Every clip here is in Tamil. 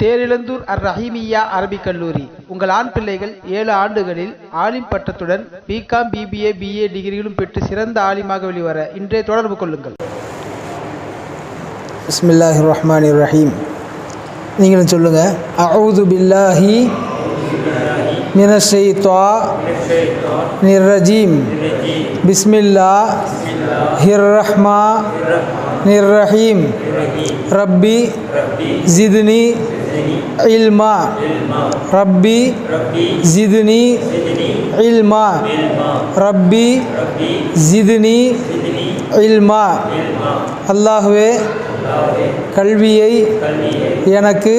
தேரிழந்தூர் அர் ரஹீமியா அரபிக் கல்லூரி. உங்கள் ஆண் பிள்ளைகள் ஏழு ஆண்டுகளில் ஆலிம் பட்டத்துடன் பிகாம் பிபிஏ பிஏ டிகிரிகளும் பெற்று சிறந்த ஆலிமாக வெளிவர இன்றே தொடர்பு கொள்ளுங்கள். பிஸ்மில்லாஹி ரஹ்மான் ரஹீம் நீங்களும் சொல்லுங்கள் அவுது பில்லாஹி மினஷை துவா நிர்ரஜீம் பிஸ்மில்லா ஹிர் ரஹ்மா நிர்ரஹீம் ரப்பி ஜிதுனி இல்மா ரப்பி ஜிதுனி இல்மா ரப்பி ஜிதுனி இல்மா அல்லாஹுவே கல்வியை எனக்கு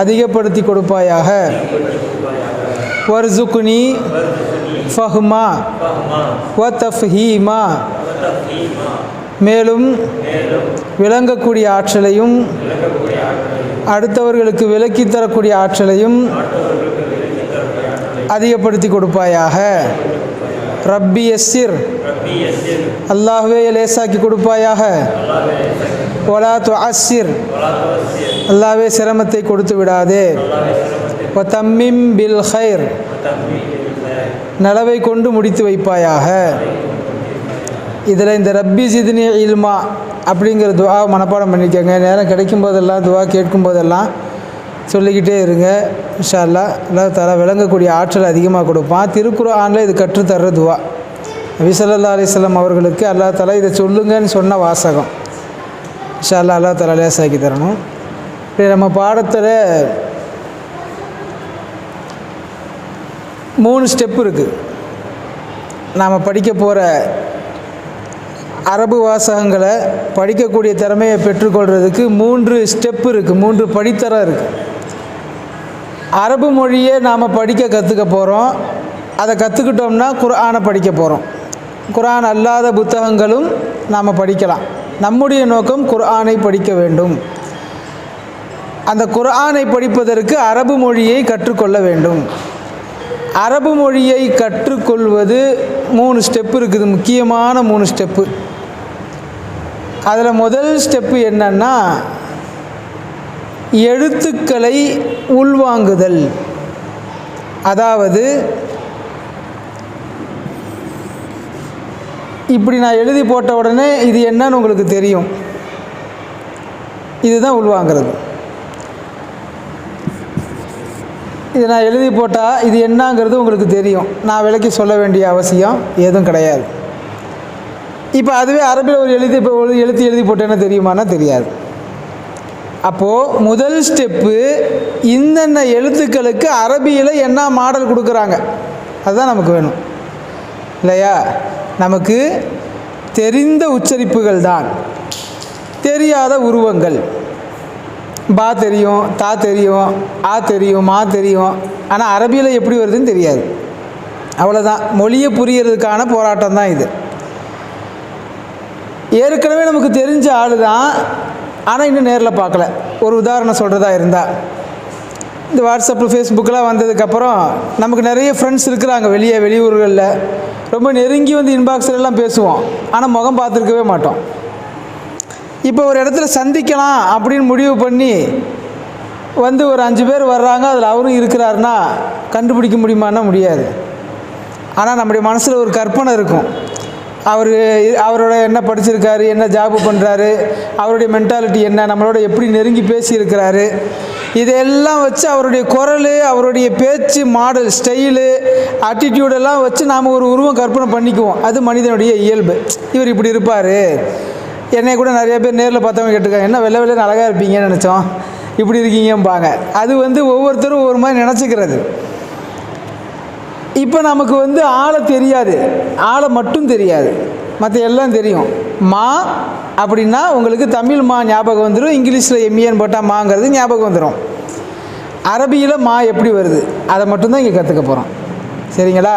அதிகப்படுத்தி கொடுப்பாயாக. வர்சுக்குனி ஃபஹ்மா. வ தஃஹீமா மேலும் விளங்கக்கூடிய ஆற்றலையும் அடுத்தவர்களுக்கு விலக்கித் தரக்கூடிய ஆற்றலையும் அதிகப்படுத்தி கொடுப்பாயாக. ரப்பி எஸ்ஸிர் அல்லாஹுவே லேசாக்கி கொடுப்பாயாக. ஒலா துஅஸ்ஸிர். அல்லாவே சிரமத்தை கொடுத்து விடாதே. தம்மிம் பில் ஹைர் நலவை கொண்டு முடித்து வைப்பாயாக. இதில் இந்த ரப்பி ஜிதினி இல்மா அப்படிங்கிற துவாவை மனப்பாடம் பண்ணிக்கோங்க. நேரம் கிடைக்கும் போதெல்லாம் துவா கேட்கும் போதெல்லாம் சொல்லிக்கிட்டே இருங்க. இன்ஷா எல்லாம் தலா விளங்கக்கூடிய ஆற்றல் அதிகமாக கொடுப்பான். திருக்குர்ஆனில் இது கற்றுத்தர்ற துவா. விசலல்லா அலிஸ்லாம் அவர்களுக்கு அல்லாஹ் தலா இதை சொல்லுங்கன்னு சொன்ன வாசகம். இன்ஷா அல்லாஹ் தலா லேசாக்கி தரணும். இப்படி நம்ம பாடத்தில் மூணு ஸ்டெப் இருக்குது நாம் படிக்க போகிற அரபு வாசகங்களை படிக்கக்கூடிய திறமையை பெற்றுக்கொள்கிறதுக்கு மூன்று ஸ்டெப் இருக்குது மூன்று படித்தரம் இருக்குது அரபு மொழியை நாம் படிக்க கற்றுக்க போகிறோம் அதை கற்றுக்கிட்டோம்னா குர்ஆனை படிக்க போகிறோம் குரான் அல்லாத புத்தகங்களும் நாம் படிக்கலாம். நம்முடைய நோக்கம் குர்ஆனை படிக்க வேண்டும். அந்த குர்ஆனை படிப்பதற்கு அரபு மொழியை கற்றுக்கொள்ள வேண்டும். அரபு மொழியை கற்றுக்கொள்வது மூணு ஸ்டெப்பு இருக்குது. முக்கியமான மூணு ஸ்டெப்பு அதில் முதல் ஸ்டெப்பு என்னன்னா எழுத்துக்களை உள்வாங்குதல். அதாவது இப்படி நான் எழுதி போட்ட உடனே இது என்னன்னு உங்களுக்கு தெரியும். இதுதான் உள்வாங்கிறது. இது நான் எழுதி போட்டால் இது என்னங்கிறது உங்களுக்கு தெரியும். நான் விளக்கி சொல்ல வேண்டிய அவசியம் எதுவும் கிடையாது. இப்போ அதுவே அரபியில் ஒரு எழுதி இப்போ ஒரு எழுத்து எழுதி போட்டேன்னா தெரியுமானா தெரியாது. அப்போது முதல் ஸ்டெப்பு இந்தென்ன எழுத்துக்களுக்கு அரபியில் என்ன மாடல் கொடுக்குறாங்க? அதுதான் நமக்கு வேணும். இல்லையா? நமக்கு தெரிந்த உச்சரிப்புகள் தான். தெரியாத உருவங்கள். பா தெரியும் தா தெரியும் ஆ தெரியும் மா தெரியும். ஆனால் அரபியில் எப்படி வருதுன்னு தெரியாது. அவ்வளோதான் மொழியை புரியறதுக்கான போராட்டம் தான் இது. ஏற்கனவே நமக்கு தெரிஞ்ச ஆள் தான் ஆனால் இன்னும் நேரில் பார்க்கல. ஒரு உதாரணம் சொல்கிறதா இருந்தால் இந்த வாட்ஸ்அப்பில் ஃபேஸ்புக்கெலாம் வந்ததுக்கப்புறம் நமக்கு நிறைய ஃப்ரெண்ட்ஸ் இருக்கிறாங்க வெளியே வெளியூர்களில். ரொம்ப நெருங்கி வந்து இன்பாக்ஸ்லாம் பேசுவோம். ஆனால் முகம் பார்த்துருக்கவே மாட்டோம். இப்போ ஒரு இடத்துல சந்திக்கலாம் அப்படின்னு முடிவு பண்ணி வந்து ஒரு அஞ்சு பேர் வர்றாங்க அதில் அவரும் இருக்கிறாருன்னா கண்டுபிடிக்க முடியுமான்னா முடியாது. ஆனால் நம்முடைய மனசில் ஒரு கற்பனை இருக்கும். அவர் அவரோட என்ன படிச்சிருக்காரு என்ன ஜாபு பண்ணுறாரு அவருடைய மென்டாலிட்டி என்ன நம்மளோட எப்படி நெருங்கி பேசியிருக்கிறாரு இதெல்லாம் வச்சு அவருடைய குரல் அவருடைய பேச்சு மாடல் ஸ்டைலு ஆட்டிடியூடெல்லாம் வச்சு நாம் ஒரு உருவம் கற்பனை பண்ணிக்குவோம். அது மனிதனுடைய இயல்பு. இவர் இப்படி இருப்பார். என்னை கூட நிறைய பேர் நேரில் பார்த்தவங்க கேட்டிருக்காங்க என்ன வெள்ளை வெள்ளை அழகாக இருப்பீங்கன்னு நினச்சோம். இப்படி இருக்கீங்கம்பாங்க. அது வந்து ஒவ்வொருத்தரும் ஒவ்வொரு மாதிரி நினச்சிக்கிறது. இப்போ நமக்கு வந்து ஆளை தெரியாது. ஆளை மட்டும் தெரியாது. மற்ற எல்லாம் தெரியும். மா அப்படின்னா உங்களுக்கு தமிழ் மா ஞாபகம் வந்துடும் இங்கிலீஷில் எம்ஏன்னு போட்டால் மாங்கிறது ஞாபகம் வந்துடும் அரபியில் மா எப்படி வருது? அதை மட்டும்தான் இங்கே கற்றுக்க போகிறோம் சரிங்களா?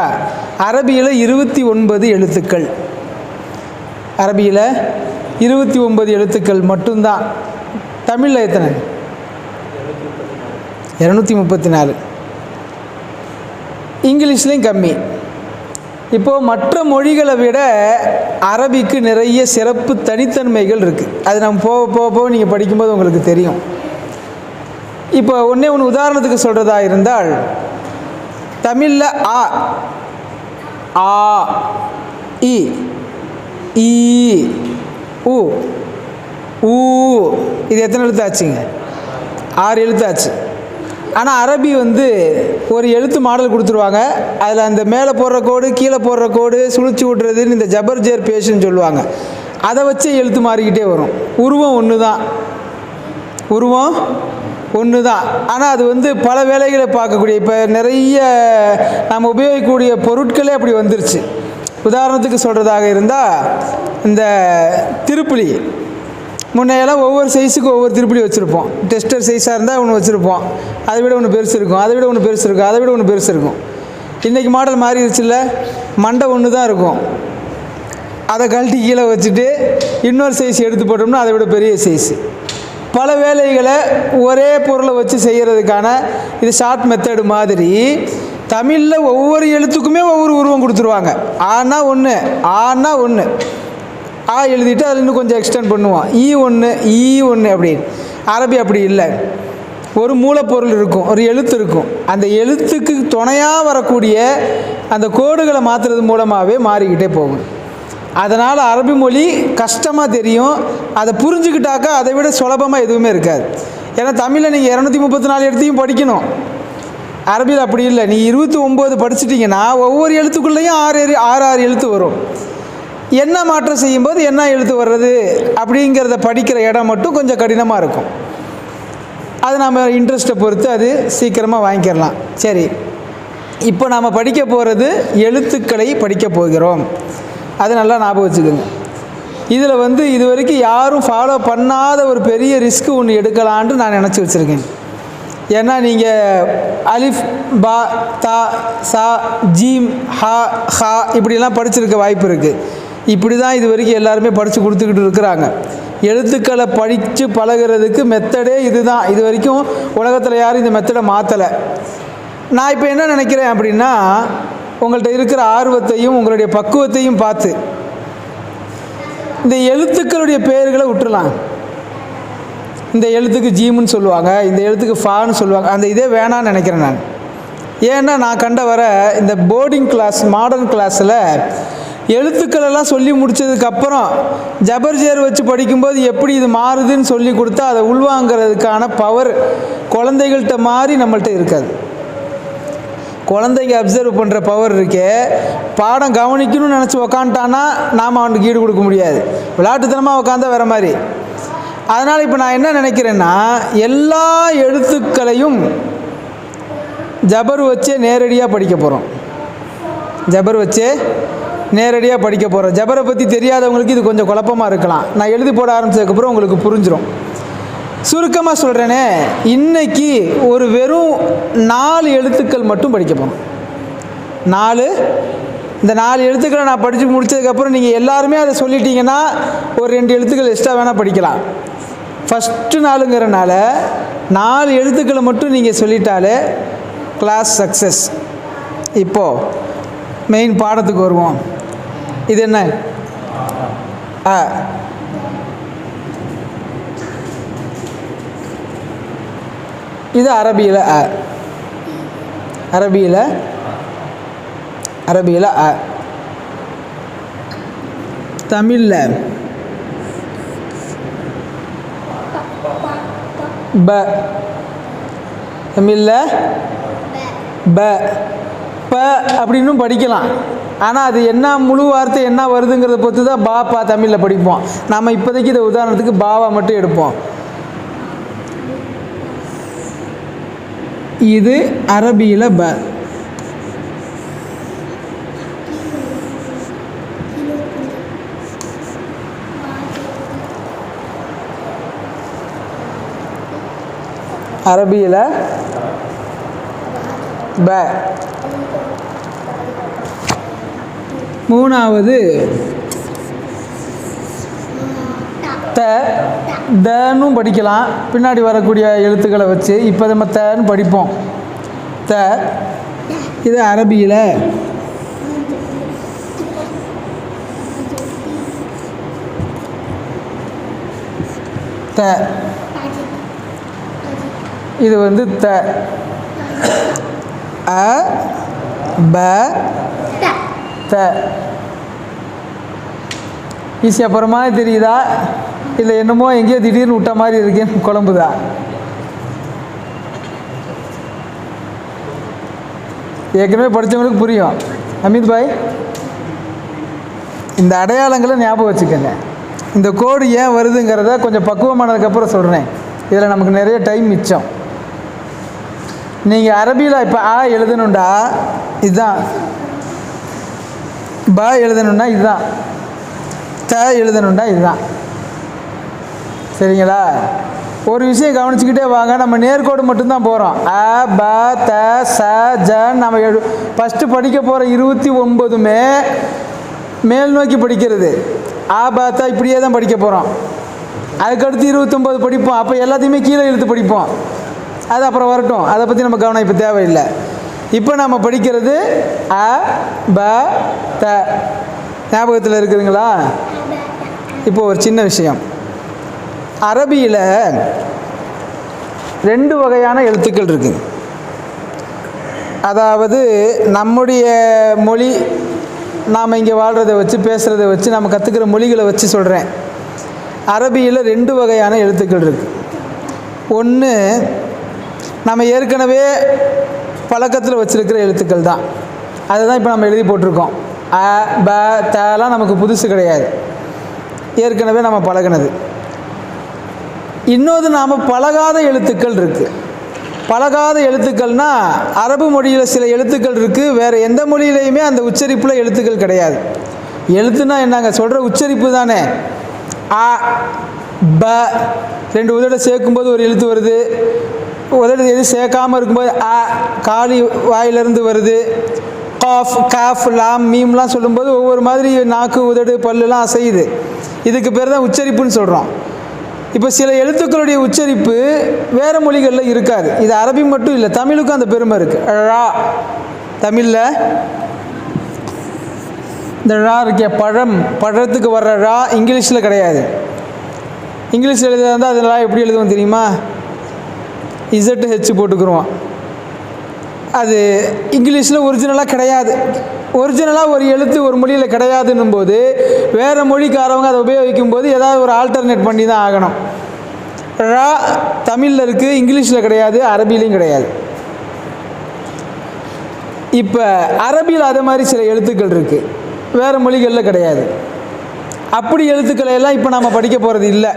அரபியில் இருபத்தி ஒன்பது எழுத்துக்கள். அரபியில் இருபத்தி ஒன்பது எழுத்துக்கள் மட்டும்தான். தமிழில் எத்தனை? இரநூத்தி முப்பத்தி நாலு. இங்கிலீஷ்லேயும் கம்மி. இப்போது மற்ற மொழிகளை விட அரபிக்கு நிறைய சிறப்பு தனித்தன்மைகள் இருக்குது அது நம்ம போக போக போக நீங்கள் படிக்கும்போது உங்களுக்கு தெரியும். இப்போ ஒன்றே ஒன்று உதாரணத்துக்கு சொல்கிறதா இருந்தால் தமிழில் ஆ ஆ இ ஈ உ ஊ இது எத்தனை எழுத்தாச்சுங்க? ஆறு எழுத்தாச்சு. ஆனால் அரபி வந்து ஒரு எழுத்து மாடல் கொடுத்துருவாங்க. அதில் அந்த மேலே போடுற கோடு கீழே போடுற கோடு சுழிச்சு விட்றதுன்னு இந்த ஜபர்ஜேர் பேஷுன்னு சொல்லுவாங்க. அதை வச்சு எழுத்து மாறிக்கிட்டே வரும். உருவம் ஒன்று தான் உருவம் ஒன்று தான் ஆனால் அது வந்து பல வேலைகளை பார்க்கக்கூடிய இப்போ நிறைய நாம் உபயோகிக்கக்கூடிய பொருட்களே அப்படி வந்துருச்சு. உதாரணத்துக்கு சொல்கிறதாக இருந்தால் இந்த திருப்புளி முன்னையெல்லாம் ஒவ்வொரு சைஸுக்கு ஒவ்வொரு திருப்பலி வச்சுருப்போம். டெஸ்டர் சைஸாக இருந்தால் ஒன்று வச்சுருப்போம். அதை விட ஒன்று பெருசு இருக்கும். அதை விட ஒன்று பெருசு இருக்கும். அதை விட ஒன்று பெருசு இருக்கும். இன்றைக்கி மாடல் மாறிடுச்சுல்ல? மண்டை ஒன்று தான் இருக்கும். அதை கழட்டி கீழே வச்சுட்டு இன்னொரு சைஸ் எடுத்து போட்டோம்னா அதை விட பெரிய சைஸு பல வேலைகளை ஒரே பொருளை வச்சு செய்கிறதுக்கான இது ஷார்ட் மெத்தடு மாதிரி தமிழில் ஒவ்வொரு எழுத்துக்குமே ஒவ்வொரு உருவம் கொடுத்துருவாங்க. ஆனால் ஒன்று ஆனால் ஒன்று ஆ எழுதிட்டு அதில் இன்னும் கொஞ்சம் எக்ஸ்டெண்ட் பண்ணுவோம் ஈ e ஒன்று ஈ e ஒன்று அப்படின்னு அரபி அப்படி இல்லை. ஒரு மூலப்பொருள் இருக்கும் ஒரு எழுத்து இருக்கும். அந்த எழுத்துக்கு துணையாக வரக்கூடிய அந்த கோடுகளை மாற்றுறது மூலமாகவே மாறிக்கிட்டே போகும். அதனால் அரபி மொழி கஷ்டமாக தெரியும். அதை புரிஞ்சுக்கிட்டாக்கா அதை விட சுலபமாக எதுவுமே இருக்காது. ஏன்னா தமிழில் நீங்கள் இரநூத்தி முப்பத்தி நாலு எழுத்தையும் படிக்கணும். அரபியில் அப்படி இல்லை. நீ இருபத்தி ஒம்பது படிச்சிட்டிங்கன்னா ஒவ்வொரு எழுத்துக்குள்ளேயும் ஆறு ஆறு ஆறு எழுத்து வரும். என்ன மாற்றம் செய்யும்போது என்ன எழுத்து வர்றது அப்படிங்கிறத படிக்கிற இடம் மட்டும் கொஞ்சம் கடினமாக இருக்கும். அது நம்ம இன்ட்ரெஸ்ட்டை பொறுத்து அது சீக்கிரமாக வாங்கிக்கிறலாம் சரி. இப்போ நாம் படிக்க போகிறது எழுத்துக்களை படிக்க போகிறோம். அது நல்லா ஞாபகம் வச்சுக்கோங்க. இதில் வந்து இது வரைக்கும் யாரும் ஃபாலோ பண்ணாத ஒரு பெரிய ரிஸ்க்கு ஒன்று எடுக்கலான்ட்டு நான் நினச்சி வச்சுருக்கேன். ஏன்னா நீங்கள் அலிஃப் பா தா சா ஜீம் ஹா ஹா இப்படிலாம் படிச்சிருக்க வாய்ப்பு இருக்குது இப்படி தான் இது வரைக்கும் எல்லாருமே படித்து கொடுத்துக்கிட்டு இருக்கிறாங்க. எழுத்துக்களை படித்து பழகுறதுக்கு மெத்தடே இதுதான். இது வரைக்கும் உலகத்தில் யாரும் இந்த மெத்தடை மாற்றலை நான் இப்போ என்ன நினைக்கிறேன் அப்படின்னா உங்கள்கிட்ட இருக்கிற ஆர்வத்தையும் உங்களுடைய பக்குவத்தையும் பார்த்து இந்த எழுத்துக்களுடைய பெயர்களை விட்டுலாம் இந்த எழுத்துக்கு ஜீமுன்னு சொல்லுவாங்க இந்த எழுத்துக்கு ஃபான்னு சொல்லுவாங்க அந்த இதே வேணான்னு நினைக்கிறேன் நான். ஏன்னா நான் கண்ட வர இந்த போர்டிங் கிளாஸ் மாடர்ன் கிளாஸில் எழுத்துக்கள் எல்லாம் சொல்லி முடிச்சதுக்கப்புறம் ஜபர்ஜேர் வச்சு படிக்கும்போது எப்படி இது மாறுதுன்னு சொல்லி கொடுத்தா அதை உள்வாங்கிறதுக்கான பவர் குழந்தைகள்கிட்ட மாதிரி நம்மள்கிட்ட இருக்காது. குழந்தைங்க அப்சர்வ் பண்ணுற பவர் இருக்கே. பாடம் கவனிக்கணும்னு நினச்சி உக்காந்துட்டான்னா நாம் அவனுக்கு ஈடு கொடுக்க முடியாது. விளையாட்டுத்தனமாக உக்காந்தா வர மாதிரி. அதனால் இப்போ நான் என்ன நினைக்கிறேன்னா எல்லா எழுத்துக்களையும் ஜபர் வச்சே நேரடியாக படிக்க போகிறோம் ஜபர் வச்சே நேரடியாக படிக்க போகிறோம் ஜபரை பற்றி தெரியாதவங்களுக்கு இது கொஞ்சம் குழப்பமாக இருக்கலாம். நான் எழுதி போட ஆரம்பிச்சதுக்கப்புறம் உங்களுக்கு புரிஞ்சிடும் சுருக்கமாக சொல்கிறேனே இன்றைக்கி ஒரு வெறும் நாலு எழுத்துக்கள் மட்டும் படிக்க போகிறோம் நாலு இந்த நாலு எழுத்துக்களை நான் படித்து முடிச்சதுக்கப்புறம் நீங்கள் எல்லாருமே அதை சொல்லிட்டீங்கன்னா ஒரு ரெண்டு எழுத்துக்கள் எக்ஸ்ட்ரா வேணால் படிக்கலாம். ஃபஸ்ட்டு நாளுங்கிறனால நாலு எழுத்துக்களை மட்டும் நீங்கள் சொல்லிட்டாலே கிளாஸ் சக்ஸஸ் இப்போது மெயின் பாடத்துக்கு வருவோம். இது என்ன? ஆ. இது அரபியில் அ. அரபியில் அரபியில் அ. தமிழில் ப. தமிழில் ப. ப அப்படின்னும் படிக்கலாம். ஆனால் அது என்ன முழு வார்த்தை என்ன வருதுங்கிறத பொறுத்து தான் பா பா தமிழில் படிப்போம். நாம் இப்போதைக்கு இதை உதாரணத்துக்கு பாவா மட்டும் எடுப்போம். இது அரபியில் ப. அரபியில் ப. மூணாவது. த தனும் படிக்கலாம். பின்னாடி வரக்கூடிய எழுத்துக்களை வச்சு இப்போ நம்ம தன்னு படிப்போம். த இது அரபியில். த இது வந்து த. அ ப த ஈஸி அப்புறமா தெரியுதா? இல்லை என்னமோ எங்கேயோ திடீர்னு விட்ட மாதிரி இருக்கேன்னு குழம்புதா? ஏற்கனவே படித்தவங்களுக்கு புரியும். அமித் பாய் இந்த அடையாளங்களை ஞாபகம் வச்சுக்கோங்க. இந்த கோடு ஏன் வருதுங்கிறத கொஞ்சம் பக்குவமானதுக்கப்புறம் சொல்கிறேன் இதில் நமக்கு நிறைய டைம் மிச்சம். நீங்கள் அரபியில் இப்போ ஆ எழுதணுண்டா இதுதான். ப எழுதணுன்னா இதுதான். த எழுதணும்னா இதுதான். சரிங்களா? ஒரு விஷயம் கவனிச்சுக்கிட்டே வாங்க. நம்ம நேர்கோடு மட்டும்தான் போகிறோம் அ ப த ச ஜ நம்ம எழு ஃபஸ்ட்டு படிக்க போகிற இருபத்தி ஒன்பதுமே மேல் நோக்கி படிக்கிறது. ஆ ப த இப்படியே தான் படிக்க போகிறோம் அதுக்கடுத்து இருபத்தொம்போது படிப்போம். அப்போ எல்லாத்தையுமே கீழே இழுத்து படிப்போம். அது அப்புறம் வரட்டும். அதை பற்றி நம்ம கவனம் இப்போ தேவையில்லை. இப்போ நம்ம படிக்கிறது அ ப த. ஞாபகத்தில் இருக்குதுங்களா? இப்போ ஒரு சின்ன விஷயம். அரபியில் ரெண்டு வகையான எழுத்துக்கள் இருக்குது அதாவது நம்முடைய மொழி நாம் இங்கே வாழ்கிறத வச்சு பேசுகிறத வச்சு நம்ம கற்றுக்கிற மொழிகளை வச்சு சொல்கிறேன் அரபியில் ரெண்டு வகையான எழுத்துக்கள் இருக்குது ஒன்று நம்ம ஏற்கனவே பழக்கத்தில் வச்சுருக்கிற எழுத்துக்கள் தான். அதை தான் இப்போ நம்ம எழுதி போட்டிருக்கோம். அ ப தலாம் நமக்கு புதுசு கிடையாது. ஏற்கனவே நம்ம பழகினது. இன்னொரு நாம் பழகாத எழுத்துக்கள் இருக்குது பழகாத எழுத்துக்கள்னா அரபு மொழியில் சில எழுத்துக்கள் இருக்குது வேறு எந்த மொழியிலையுமே அந்த உச்சரிப்பில் எழுத்துக்கள் கிடையாது. எழுத்துனா என்னங்க? சொல்கிற உச்சரிப்பு தானே. அ ப ரெண்டு உதட சேர்க்கும்போது ஒரு எழுத்து வருது. உதடு எது சேர்க்காமல் இருக்கும்போது ஆ காலி வாயிலிருந்து வருது. காஃப் காஃப் லாம் மீம்லாம் சொல்லும்போது ஒவ்வொரு மாதிரி நாக்கு உதடு பல்லுலாம் அசையுது. இதுக்கு பேர் தான் உச்சரிப்புன்னு சொல்கிறோம் இப்போ சில எழுத்துக்களுடைய உச்சரிப்பு வேறு மொழிகளில் இருக்காது. இது அரபி மட்டும் இல்லை தமிழுக்கும் அந்த பெருமை இருக்குது ழா தமிழில் இந்த ழா இருக்கே பழம் பழத்துக்கு வர்ற ழா இங்கிலீஷில் கிடையாது. இங்கிலீஷில் எழுதுறதா இருந்தால் அதனால எப்படி எழுதுவோம் தெரியுமா? இசட்டு ஹெச் போட்டுக்குருவோம் அது இங்கிலீஷில் ஒரிஜினலாக கிடையாது. ஒரிஜினலாக ஒரு எழுத்து ஒரு மொழியில் கிடையாதுன்னும் போது வேறு மொழிக்காரவங்க அதை உபயோகிக்கும் போது ஏதாவது ஒரு ஆல்டர்னேட் பண்ணி தான் ஆகணும். ரா தமிழில் இருக்குது இங்கிலீஷில் கிடையாது அரபிலையும் கிடையாது. இப்போ அரபியில் அதே மாதிரி சில எழுத்துக்கள் இருக்குது வேறு மொழிகளில் கிடையாது. அப்படி எழுத்துக்களை எல்லாம் இப்போ நம்ம படிக்க போகிறது இல்லை.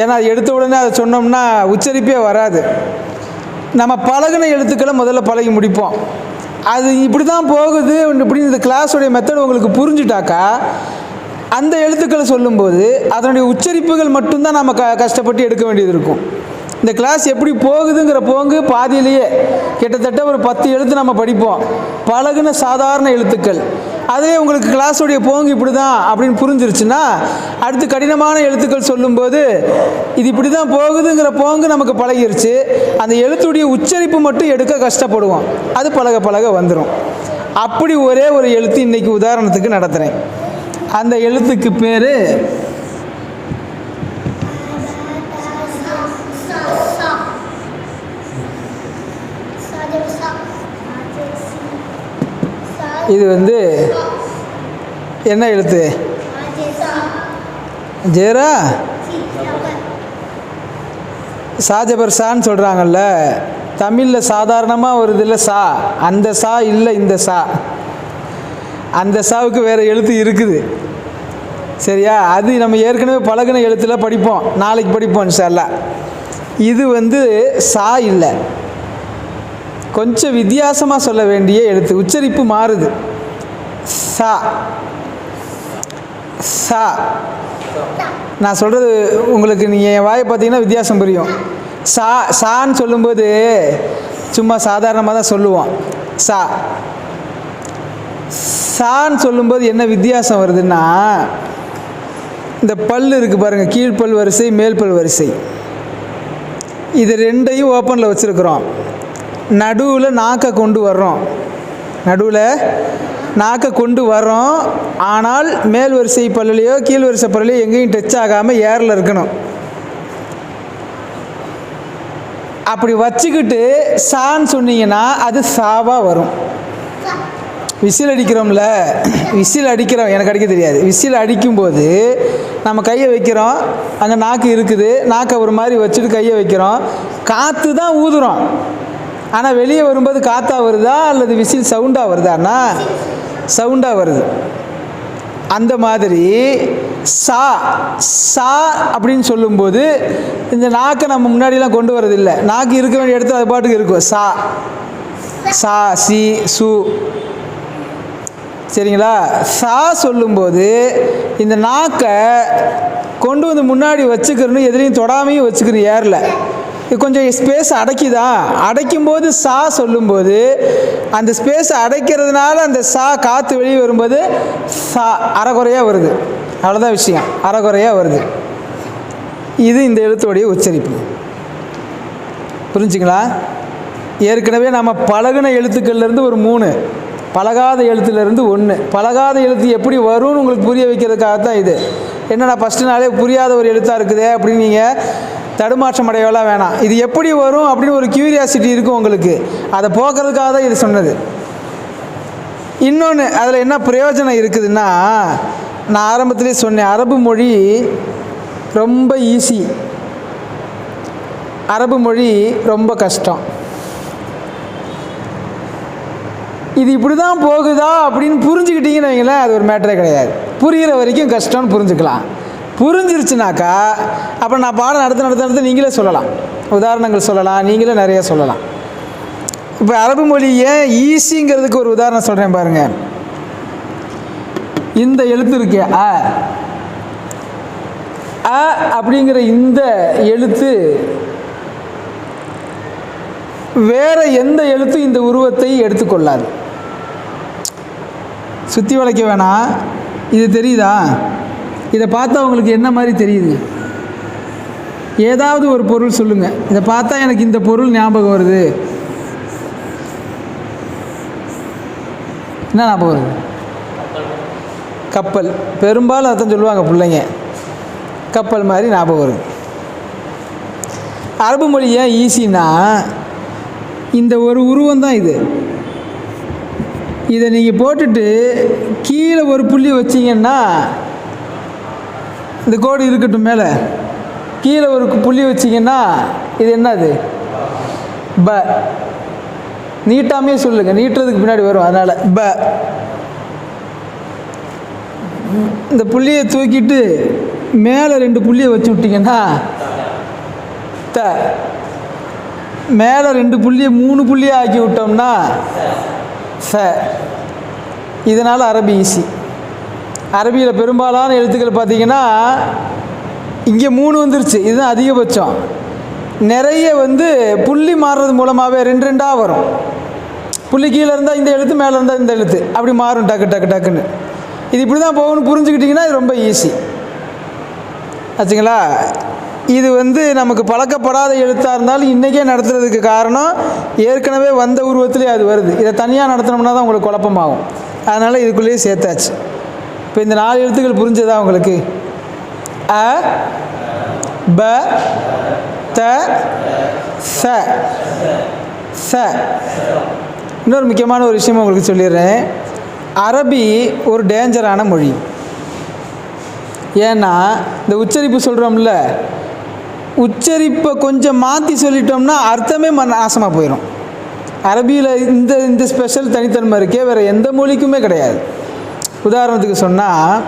ஏன்னா அது எடுத்த உடனே அதை சொன்னோம்னா உச்சரிப்பே வராது. நம்ம பழகின எழுத்துக்களை முதல்ல பழகி முடிப்போம். அது இப்படி தான் போகுது இப்படி இந்த கிளாஸுடைய மெத்தட் உங்களுக்கு புரிஞ்சுட்டாக்கா அந்த எழுத்துக்களை சொல்லும்போது அதனுடைய உச்சரிப்புகள் மட்டும்தான் நம்ம க கஷ்டப்பட்டு எடுக்க வேண்டியது இருக்கும். இந்த கிளாஸ் எப்படி போகுதுங்கிற போங்கு பாதியிலேயே கிட்டத்தட்ட ஒரு பத்து எழுத்து நம்ம படிப்போம். பழகுன சாதாரண எழுத்துக்கள். அதே உங்களுக்கு கிளாஸுடைய போங்கு இப்படி தான் அப்படின்னு புரிஞ்சிருச்சுன்னா அடுத்து கடினமான எழுத்துக்கள் சொல்லும்போது இது இப்படி தான் போகுதுங்கிற போங்கு நமக்கு பழகிருச்சு. அந்த எழுத்துடைய உச்சரிப்பு மட்டும் எடுக்க கஷ்டப்படுவோம். அது பழக பழக வந்துடும் அப்படி ஒரே ஒரு எழுத்து இன்றைக்கி உதாரணத்துக்கு நடத்துகிறேன் அந்த எழுத்துக்கு பேர் இது வந்து என்ன எழுத்து? ஜேரா? சாஜபர் சான்னு சொல்கிறாங்கல்ல தமிழில் சாதாரணமாக ஒரு இதில் சா அந்த சா இல்லை இந்த சா. அந்த சாவுக்கு வேறு எழுத்து இருக்குது. சரியா? அது நம்ம ஏற்கனவே பழகின எழுத்தில் படிப்போம். நாளைக்கு படிப்போம் இன்ஷால்லா இது வந்து சா இல்லை. கொஞ்சம் வித்தியாசமாக சொல்ல வேண்டிய எழுத்து. உச்சரிப்பு மாறுது. சா. சா. நான் சொல்கிறது உங்களுக்கு நீங்கள் என் வாயை பார்த்தீங்கன்னா வித்தியாசம் புரியும். சா சான்னு சொல்லும்போது சும்மா சாதாரணமாக தான் சொல்லுவோம். சா. சான்னு சொல்லும்போது என்ன வித்தியாசம் வருதுன்னா இந்த பல் இருக்குது பாருங்கள் கீழ்ப்பல் வரிசை மேல்பல் வரிசை. இது ரெண்டையும் ஓப்பனில் வச்சுருக்குறோம். நடுவில் நாக்கை கொண்டு வர்றோம். நடுவில் நாக்கை கொண்டு வர்றோம். ஆனால் மேல் வரிசை பல்லுலையோ கீழ் வரிசை பல்லுலையோ எங்கேயும் டச் ஆகாமல் ஏரில் இருக்கணும். அப்படி வச்சுக்கிட்டு சான்னு சொன்னீங்கன்னா அது சாவாக வரும். விசில் அடிக்கிறோம்ல விசில் அடிக்கிறோம். எனக்கு அடிக்க தெரியாது. விசில் அடிக்கும்போது நம்ம கையை வைக்கிறோம். அங்கே நாக்கு இருக்குது. நாக்கை ஒரு மாதிரி வச்சுட்டு கையை வைக்கிறோம். காற்று தான் ஊதுறோம். ஆனால் வெளியே வரும்போது காற்றா வருதா அல்லது விசில் சவுண்டாக வருதாண்ணா சவுண்டாக வருது. அந்த மாதிரி சா சா அப்படின்னு சொல்லும்போது இந்த நாக்கை நம்ம முன்னாடிலாம் கொண்டு வரதில்லை. நாக்கு இருக்க வேண்டிய இடத்துல அது பாட்டுக்கு இருக்கும். சா சா சி சு. சரிங்களா? சா சொல்லும்போது இந்த நாக்கை கொண்டு வந்து முன்னாடி வச்சுக்கிறணும் எதுலேயும் தொடாமையும் வச்சுக்கணும் ஏரில். கொஞ்சம் ஸ்பேஸ் அடைக்குதா? அடைக்கும்போது சா சொல்லும்போது அந்த ஸ்பேஸ் அடைக்கிறதுனால அந்த சா காற்று வெளியே வரும்போது சா அறகுறையாக வருது. அவ்வளோதான் விஷயம். அறகுறையாக வருது. இது இந்த எழுத்துடைய உச்சரிப்பு. புரிஞ்சுங்களா? ஏற்கனவே நம்ம பழகுன எழுத்துக்கள்லேருந்து ஒரு மூணு பழகாத எழுத்துலேருந்து ஒன்று பழகாத எழுத்து எப்படி வரும்னு உங்களுக்கு புரிய வைக்கிறதுக்காக தான் இது. என்னடா ஃபஸ்ட்டு நாளே புரியாத ஒரு எழுத்தாக இருக்குதே அப்படின்னு நீங்கள் தடுமாற்றம் அடையவெல்லாம் வேணாம். இது எப்படி வரும் அப்படின்னு ஒரு கியூரியாசிட்டி இருக்கும் உங்களுக்கு. அதை போக்குறதுக்காக தான் இது சொன்னது. இன்னொன்று அதில் என்ன பிரயோஜனம் இருக்குதுன்னா நான் ஆரம்பத்துலேயே சொன்னேன் அரபு மொழி ரொம்ப ஈஸி அரபு மொழி ரொம்ப கஷ்டம். இது இப்படி தான் போகுதா அப்படின்னு புரிஞ்சுக்கிட்டீங்கன்னு வைங்களேன் அது ஒரு மேட்டரே கிடையாது. புரிகிற வரைக்கும் கஷ்டம்னு புரிஞ்சுக்கலாம். புரிஞ்சிருச்சுனாக்கா அப்போ நான் பாடம் நடத்து நடத்து நடத்த நீங்களே சொல்லலாம். உதாரணங்கள் சொல்லலாம் நீங்களே நிறைய சொல்லலாம். இப்போ அரபு மொழி ஏன் ஈஸிங்கிறதுக்கு ஒரு உதாரணம் சொல்கிறேன் பாருங்கள் இந்த எழுத்து இருக்கே அ. அ அப்படிங்கிற இந்த எழுத்து வேற எந்த எழுத்தும் இந்த உருவத்தை எடுத்துக்கொள்ளாது? சுற்றி வளைக்க வேணாம். இது தெரியுதா? இதை பார்த்தா உங்களுக்கு என்ன மாதிரி தெரியுது? ஏதாவது ஒரு பொருள் சொல்லுங்கள் இதை பார்த்தா எனக்கு இந்த பொருள் ஞாபகம் வருது. என்ன ஞாபகம் வருது? கப்பல். பெரும்பாலும் அதான் சொல்லுவாங்க பிள்ளைங்க. கப்பல் மாதிரி ஞாபகம் வருது. அரபு மொழி ஏன் ஈஸின்னா இந்த ஒரு உருவம் தான் இது. இதை நீங்கள் போட்டுட்டு கீழே ஒரு புள்ளி வச்சிங்கன்னா இந்த கோடு இருக்கட்டும் மேலே. கீழே ஒரு புள்ளி வச்சிங்கன்னா இது என்னது? ப. நீட்டாமே சொல்லுங்க. நீட்டுறதுக்கு பின்னாடி வரும். அதனால் ப. இந்த புள்ளியை தூக்கிட்டு மேலே ரெண்டு புள்ளியை வச்சு விட்டிங்கன்னா த. மேலே ரெண்டு புள்ளியை மூணு புள்ளியை ஆக்கி விட்டோம்னா ச. இதனால் அரபி ஈஸி அரபியில் பெரும்பாலான எழுத்துக்கள் பார்த்தீங்கன்னா இங்கே மூணு வந்துருச்சு. இதுதான் அதிகபட்சம். நிறைய வந்து புள்ளி மாறுறது மூலமாகவே ரெண்டு ரெண்டாக வரும். புள்ளி கீழே இருந்தால் இந்த எழுத்து மேலே இருந்தால் இந்த எழுத்து. அப்படி மாறும் டக்கு டக்கு டக்குன்னு. இது இப்படி தான் போகணும்னு புரிஞ்சுக்கிட்டிங்கன்னா இது ரொம்ப ஈஸி ஆச்சுங்களா? இது வந்து நமக்கு பழக்கப்படாத எழுத்தாக இருந்தாலும் இன்றைக்கே நடத்துறதுக்கு காரணம் ஏற்கனவே வந்த உருவத்திலே அது வருது. இதை தனியாக நடத்தினோம்னா தான் உங்களுக்கு குழப்பமாகும். அதனால் இதுக்குள்ளேயே சேர்த்தாச்சு. இப்போ இந்த நாலு எழுத்துக்கள் புரிஞ்சதா உங்களுக்கு? அ ப த ச. ச. இன்னொரு முக்கியமான ஒரு விஷயம் உங்களுக்கு சொல்லிடுறேன். அரபி ஒரு டேஞ்சரான மொழி. ஏன்னா இந்த உச்சரிப்பு சொல்கிறோம்ல உச்சரிப்பை கொஞ்சம் மாற்றி சொல்லிட்டோம்னா அர்த்தமே ம நாசமாக போயிடும் அரபியில் இந்த இந்த ஸ்பெஷல் தனித்தன்மை இருக்கே வேறு எந்த மொழிக்குமே கிடையாது. உதாரணத்துக்கு சொன்னால்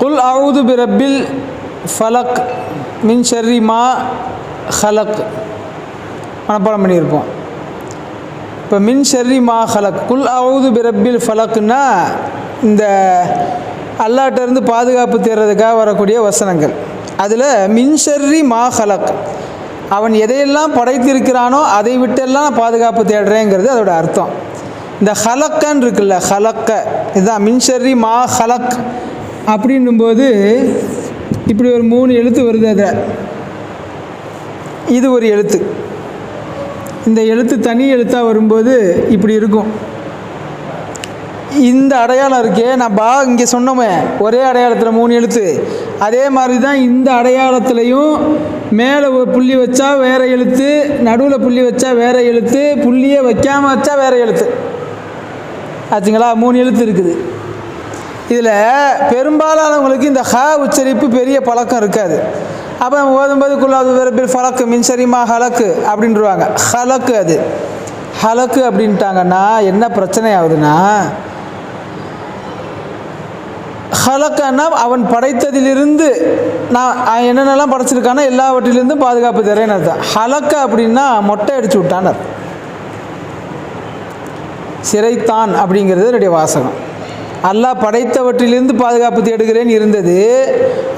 குல் அவுது பிரபில் ஃபலக் மின் ஷர்ரிமா ஹலக். மனப்பாடம் பண்ணியிருப்போம். இப்போ மின் ஷர்ரி மா ஹலக் குல் அவுது பிரபில் ஃபலக்குன்னா இந்த அல்லாட்டிருந்து பாதுகாப்பு தேடுறதுக்காக வரக்கூடிய வசனங்கள். அதில் மின் ஷர்ரி மா ஹலக் அவன் எதையெல்லாம் படைத்திருக்கிறானோ அதை விட்டெல்லாம் பாதுகாப்பு தேடுறேங்கிறது அதோட அர்த்தம். இந்த ஹலக்கன்னு இருக்குல்ல ஹலக்க. இதுதான் மின்ஷர்ரி மா ஹலக் அப்படின்னும்போது இப்படி ஒரு மூணு எழுத்து வருது அதில். இது ஒரு எழுத்து. இந்த எழுத்து தனி எழுத்தாக வரும்போது இப்படி இருக்கும். இந்த அடையாளம் இருக்கே நான் பா இங்கே சொன்னோமே ஒரே அடையாளத்தில் மூணு எழுத்து. அதே மாதிரி தான் இந்த அடையாளத்துலேயும் மேலே புள்ளி வச்சா வேற எழுத்து நடுவில் புள்ளி வச்சா வேற எழுத்து புள்ளியே வைக்காமல் வச்சா வேற எழுத்து. ஆச்சுங்களா? மூணு எழுத்து இருக்குது. இதில் பெரும்பாலானவங்களுக்கு இந்த ஹ உச்சரிப்பு பெரிய பழக்கம் இருக்காது. அப்போ நம்ம ஓதும்போது குல்லாது விரப்பில் ஃபலக்கு மின்சரிமா ஹலக்கு அப்படின்டுவாங்க ஹலக்கு அது. ஹலக்கு அப்படின்ட்டாங்கன்னா என்ன பிரச்சனை ஆகுதுன்னா ஹலக்கன்னா அவன் படைத்ததிலிருந்து நான் என்னென்னலாம் படைச்சிருக்கானோ எல்லாவற்றிலிருந்தும் பாதுகாப்பு தரேன்னு அர்த்தம். ஹலக்க அப்படின்னா மொட்டை அடிச்சு விட்டான்னு சிறைத்தான் அப்படிங்கிறது என்னுடைய வாசகம். அல்லாஹ் படைத்தவற்றிலிருந்து பாதுகாப்பு தேடுகிறேன் இருந்தது.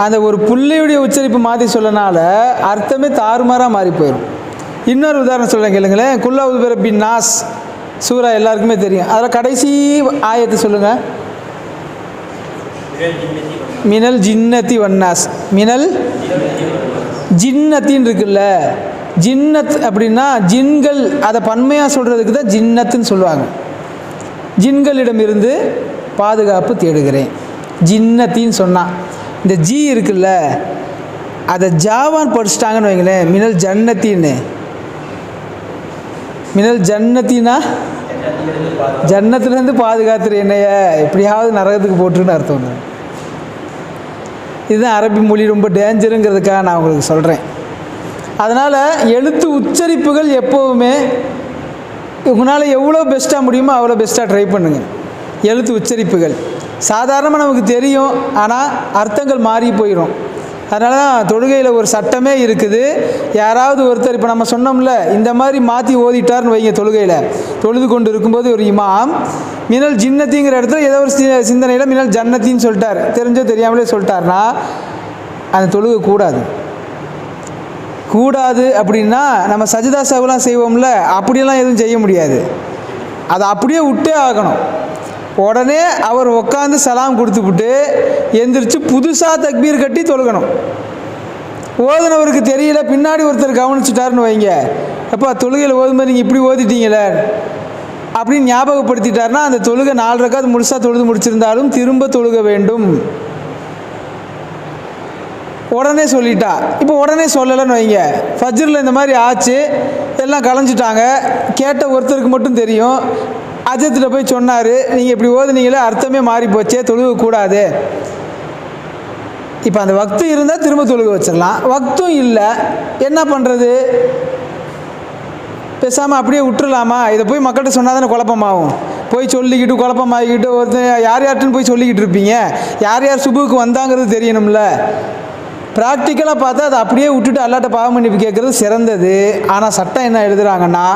அந்த ஒரு புள்ளியுடைய உச்சரிப்பு மாற்றி சொல்லனால அர்த்தமே தாறுமாறாக மாறி போயிடும் இன்னொரு உதாரணம் சொல்கிறேன் கேளுங்களேன். குல்லா உதுபரப்பின் நாஸ் சூரா எல்லாருக்குமே தெரியும். அதில் கடைசி ஆயத்தை சொல்லுங்கள் மினல் ஜின்னத்தி வன்னாஸ் மினல் ஜின்னத்தின்னு இருக்குல்ல. ஜின்னத் அப்படின்னா ஜின்கள் அதை பன்மையாக சொல்கிறதுக்கு தான் ஜின்னத்துன்னு சொல்லுவாங்க. ஜின்களிடமிருந்து பாதுகாப்பு தேடுகிறேன். ஜின்னத்தின்னு சொன்னான். இந்த ஜி இருக்குல்ல அதை ஜாவான் படிச்சிட்டாங்கன்னு வைங்களேன் மினல் ஜன்னத்தின்னு. மினல் ஜன்னத்தினா? ஜன்னத்துலேருந்து பாதுகாத்துரு என்னைய. எப்படியாவது நரகத்துக்கு போட்டுருன்னு அர்த்தம் இதுதான் அரபி மொழி ரொம்ப டேஞ்சருங்கிறதுக்காக நான் உங்களுக்கு சொல்கிறேன் அதனால் எழுத்து உச்சரிப்புகள் எப்போவுமே உங்களால் எவ்வளோ பெஸ்ட்டாக முடியுமோ அவ்வளோ பெஸ்ட்டாக ட்ரை பண்ணுங்கள் எழுத்து உச்சரிப்புகள். சாதாரணமாக நமக்கு தெரியும் ஆனால் அர்த்தங்கள் மாறி போயிடும் அதனால தான் தொழுகையில் ஒரு சட்டமே இருக்குது. யாராவது ஒருத்தர் இப்போ நம்ம சொன்னோம்ல இந்த மாதிரி மாற்றி ஓதிட்டார்னு வைங்க தொழுகையில். தொழுது கொண்டு இருக்கும்போது ஒரு இமாம் மினல் ஜின்னத்திங்கிற இடத்துல ஏதோ ஒரு சி- சிந்தனையில் மினல் ஜன்னத்தின்னு சொல்லிட்டார். தெரிஞ்சோ தெரியாமலே சொல்லிட்டார்னா அந்த தொழுகை கூடாது. கூடாது அப்படின்னா நம்ம சஜிதா சவுலாம் செய்வோம்ல அப்படியெல்லாம் எதுவும் செய்ய முடியாது. அதை அப்படியே விட்டே ஆகணும். உடனே அவர் உட்காந்து சலாம் கொடுத்துப்புட்டு எந்திரிச்சு புதுசாக தக்பீர் கட்டி தொழுகணும். ஓதுனவருக்கு தெரியல பின்னாடி ஒருத்தர் கவனிச்சிட்டாருன்னு வைங்க. எப்போ தொழுகையில் ஓதும்போது நீங்கள் இப்படி ஓதிட்டீங்களே? அப்படின்னு ஞாபகப்படுத்திட்டாருன்னா அந்த தொழுகை நாலு முழுசாக தொழுது முடிச்சிருந்தாலும் திரும்ப தொழுக வேண்டும். உடனே சொல்லிட்டா. இப்போ உடனே சொல்லலைன்னு வைங்க. ஃபஜ்ரில் இந்த மாதிரி ஆச்சு. எல்லாம் கலைஞ்சிட்டாங்க. கேட்ட ஒருத்தருக்கு மட்டும் தெரியும். அஜத்தில் போய் சொன்னார் நீங்கள் இப்படி ஓதுனீங்களே அர்த்தமே மாறி போச்சே தொழுக கூடாது. இப்போ அந்த வக்து இருந்தால் திரும்ப தொழுக வச்சிடலாம் வக்தும் இல்லை. என்ன பண்ணுறது பேசாமல் அப்படியே விட்டுறலாமா? இதை போய் மக்கள்கிட்ட சொன்னால் தானே குழப்பமாகும். போய் சொல்லிக்கிட்டு குழப்பமாகிக்கிட்டு ஒருத்தர் யார் யார்ட்டுன்னு போய் சொல்லிக்கிட்டு இருப்பீங்க. யார் யார் சுபுக்கு வந்தாங்கிறது தெரியணும்ல. ப்ராக்டிக்கலாக பார்த்தா அதை அப்படியே விட்டுட்டு அல்லாட்ட பாவம் மன்னிப்பு கேட்குறது சிறந்தது. ஆனால் சட்டம் என்ன எழுதுகிறாங்கன்னா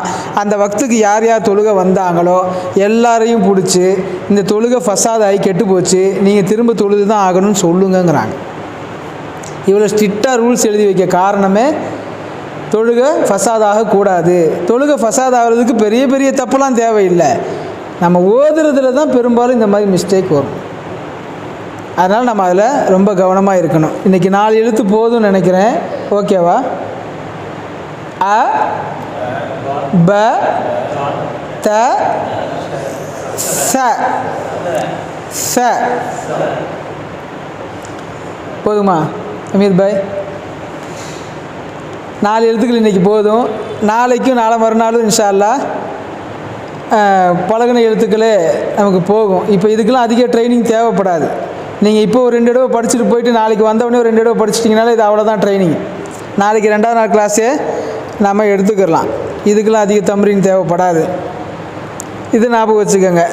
அந்த வக்துக்கு யார் யார் தொழுகை வந்தாங்களோ எல்லாரையும் பிடிச்சி இந்த தொழுகை ஃபசாதாகி கெட்டு போச்சு நீங்கள் திரும்ப தொழுது தான் ஆகணும்னு சொல்லுங்கங்கிறாங்க. இவ்வளோ ஸ்ட்ரிக்டாக ரூல்ஸ் எழுதி வைக்க காரணமே தொழுகை ஃபசாதாக கூடாது தொழுகை ஃபசாத் ஆகிறதுக்கு பெரிய பெரிய தப்புலாம் தேவையில்லை. நம்ம ஓதுறதுல தான் பெரும்பாலும் இந்த மாதிரி மிஸ்டேக் வரும். அதனால் நம்ம அதில் ரொம்ப கவனமாக இருக்கணும். இன்றைக்கி நாலு எழுத்து போதும்னு நினைக்கிறேன். ஓகேவா? அ ப த ச ச. போதுமா? அமீர் பாய். நாலு எழுத்துக்கள் இன்றைக்கி போதும். நாளைக்கும் நாளை மறுநாளும் இன்ஷால்லா பழகின பழகுன எழுத்துக்களே நமக்கு போகும். இப்போ இதுக்கெல்லாம் அதிக ட்ரைனிங் தேவைப்படாது. நீங்கள் இப்போ ஒரு ரெண்டு தடவை படிச்சுட்டு போயிட்டு நாளைக்கு வந்தவொடனே ஒரு ரெண்டு தடவை படிச்சிட்டிங்கனாலே இது அவ்வளோதான் ட்ரைனிங் நாளைக்கு ரெண்டாவது நாள் கிளாஸே நம்ம எடுத்துக்கிடலாம் இதுக்கெல்லாம் அதிக தம்பரின் தேவைப்படாது. இது ஞாபகம் வச்சுக்கோங்க.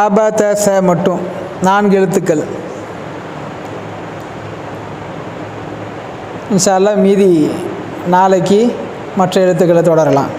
ஆபா த ச மட்டும். நான்கு எழுத்துக்கள். இன்ஷால்லாம் மீதி நாளைக்கு மற்ற எழுத்துக்களை தொடரலாம்.